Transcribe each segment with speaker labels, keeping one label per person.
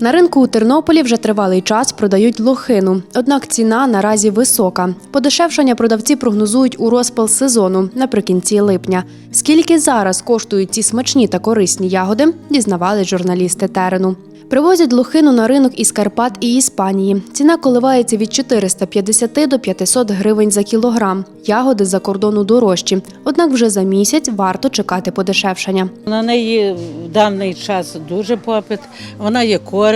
Speaker 1: На ринку у Тернополі вже тривалий час продають лохину. Однак ціна наразі висока. Подешевшання продавці прогнозують у розпал сезону наприкінці липня. Скільки зараз коштують ці смачні та корисні ягоди, дізнавались журналісти терену. Привозять лохину на ринок із Карпат і Іспанії. Ціна коливається від 450 до 500 гривень за кілограм. Ягоди за кордону дорожчі. Однак вже за місяць варто чекати подешевшання.
Speaker 2: На неї в даний час дуже попит, вона є корисна.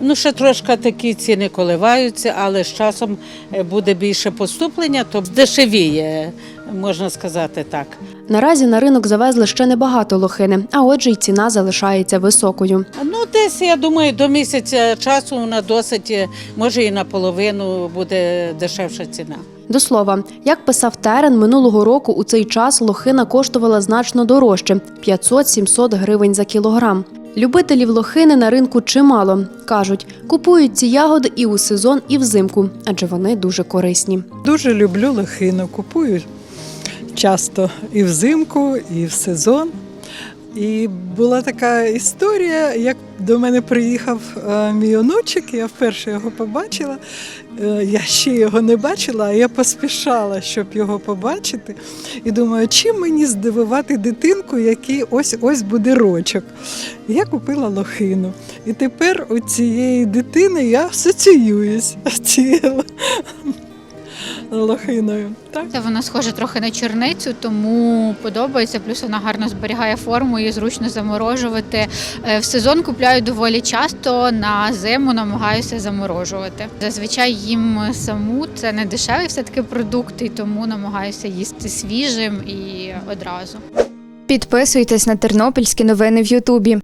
Speaker 2: Ну, ще трошки такі ціни коливаються, але з часом е, буде більше поступлення, то дешевіє, можна сказати так.
Speaker 1: Наразі на ринок завезли ще небагато лохини, а отже, й ціна залишається високою.
Speaker 2: Ну, десь, я думаю, до місяця часу вона досить, е, може і наполовину буде дешевша ціна.
Speaker 1: До слова, як писав Терен, минулого року у цей час лохина коштувала значно дорожче 500-700 гривень за кілограм. Любителів лохини на ринку чимало. кажуть, купують ці ягоди і у сезон, і взимку, адже вони дуже корисні.
Speaker 3: Дуже люблю лохину, купую часто і взимку, і в сезон. І була така історія, як до мене приїхав е, мій онучик, я вперше його побачила. Е, Я ще його не бачила, а я поспішала, щоб його побачити. І думаю, чим мені здивувати дитинку, який ось ось буде рочок. Я купила лохину. І тепер у цієї дитини я асоціююсь лохиною. Так?
Speaker 4: Це вона схожа трохи на чорницю, тому подобається. Плюс вона гарно зберігає форму і зручно заморожувати. Е, В сезон купляю доволі часто. На зиму намагаюся заморожувати. Зазвичай їм саму це не дешевий все таки продукт, і тому намагаюся їсти свіжим і одразу.
Speaker 5: Підписуйтесь на тернопільські новини в Ютубі.